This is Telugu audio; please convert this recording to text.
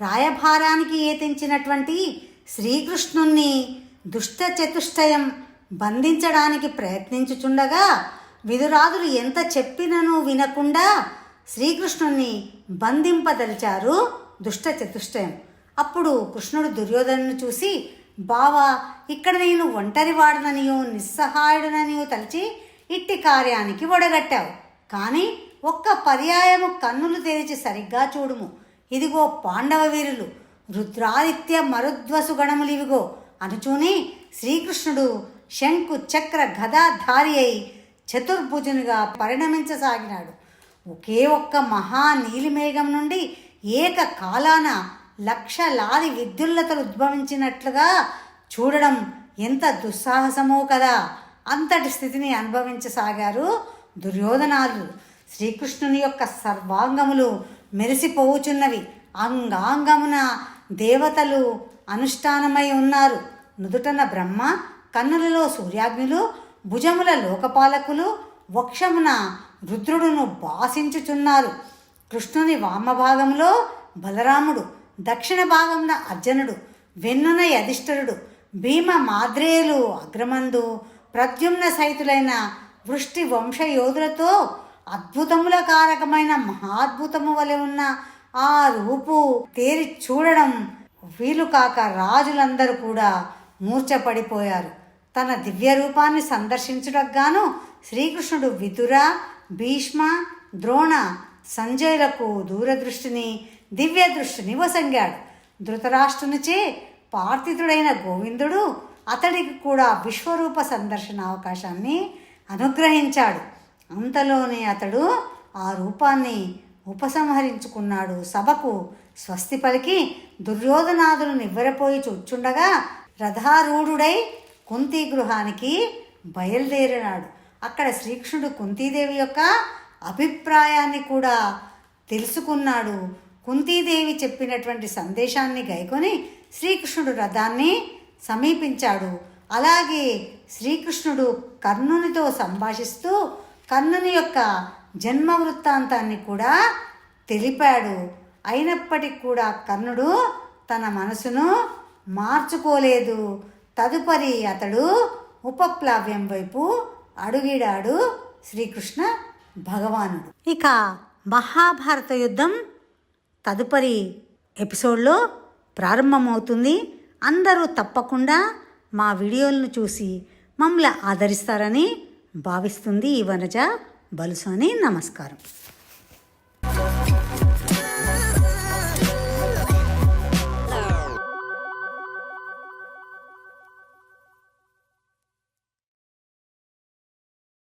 రాయభారానికి ఏతించినటువంటి శ్రీకృష్ణుణ్ణి దుష్ట చతుష్టయం బంధించడానికి ప్రయత్నించుచుండగా విదురాదులు ఎంత చెప్పినను వినకుండా శ్రీకృష్ణుణ్ణి బంధింపదలిచారు దుష్ట చతుష్టయం. అప్పుడు కృష్ణుడు దుర్యోధనను చూసి బావా ఇక్కడ నేను ఒంటరి వాడననియో నిస్సహాయుడననియో తలచి ఇట్టి కార్యానికి ఒడగట్టావు. కానీ ఒక్క పర్యాయము కన్నులు తెరిచి సరిగ్గా చూడుము. ఇదిగో పాండవ వీరులు రుద్రాదిత్య మరుద్వసు గణములివిగో అనుచూని శ్రీకృష్ణుడు శంకు చక్ర గదాధారి అయి చతుర్భుజునిగా పరిణమించసాగినాడు. ఒకే ఒక్క మహా నీలిమేఘం నుండి ఏక కాలాన లక్షలాది విద్యుల్లతలు ఉద్భవించినట్లుగా చూడడం ఎంత దుస్సాహసమో కదా! అంతటి స్థితిని అనుభవించసాగారు దుర్యోధనాలు శ్రీకృష్ణుని యొక్క సర్వాంగములు మెరిసిపోవుచున్నవి. అంగాంగమున దేవతలు అనుష్ఠానమై ఉన్నారు. నుదుటన బ్రహ్మ కన్నులలో సూర్యాగ్నులు భుజముల లోకపాలకులు వక్షమున రుద్రుడును బాసించుచున్నారు. కృష్ణుని వామభాగంలో బలరాముడు దక్షిణ భాగంలో అర్జునుడు వెన్నున యధిష్ఠరుడు భీమ మాద్రేయులు అగ్రమందు ప్రద్యుమ్న సైతులైన వృష్టి వంశయోధులతో అద్భుతముల కారకమైన మహాద్భుతము వలె ఉన్న ఆ రూపు తేరి చూడడం వీలు కాక రాజులందరూ కూడా మూర్ఛపడిపోయారు. తన దివ్య రూపాన్ని సందర్శించుటకు గాను శ్రీకృష్ణుడు విదుర భీష్మ ద్రోణ సంజయులకు దూరదృష్టిని దివ్య దృష్టిని వసంగాడు ధృతరాష్ట్రునిచే పార్థితుడైన గోవిందుడు అతడికి కూడా విశ్వరూప సందర్శన అవకాశాన్ని అనుగ్రహించాడు. అంతలోనే అతడు ఆ రూపాన్ని ఉపసంహరించుకున్నాడు. సభకు స్వస్తి పలికి దుర్యోధనాదులు నివ్వరపోయి చూచుండగా రథారూఢుడై కుంతి గృహానికి బయలుదేరినాడు. అక్కడ శ్రీకృష్ణుడు కుంతీదేవి యొక్క అభిప్రాయాన్ని కూడా తెలుసుకున్నాడు. కుంతీదేవి చెప్పినటువంటి సందేశాన్ని గైకొని శ్రీకృష్ణుడు రథాన్ని సమీపించాడు. అలాగే శ్రీకృష్ణుడు కర్ణునితో సంభాషిస్తూ కర్ణుని యొక్క జన్మ వృత్తాంతాన్ని కూడా తెలిపాడు. అయినప్పటికీ కూడా కర్ణుడు తన మనసును మార్చుకోలేదు. తదుపరి అతడు ఉపప్లావ్యం వైపు అడుగిడాడు శ్రీకృష్ణ భగవానుడు. ఇక మహాభారత యుద్ధం తదుపరి ఎపిసోడ్లో ప్రారంభమవుతుంది. అందరూ తప్పకుండా మా వీడియోలను చూసి మమ్మల్ని ఆదరిస్తారని భావిస్తుంది ఈ వనజ బలుసాని నమస్కారం.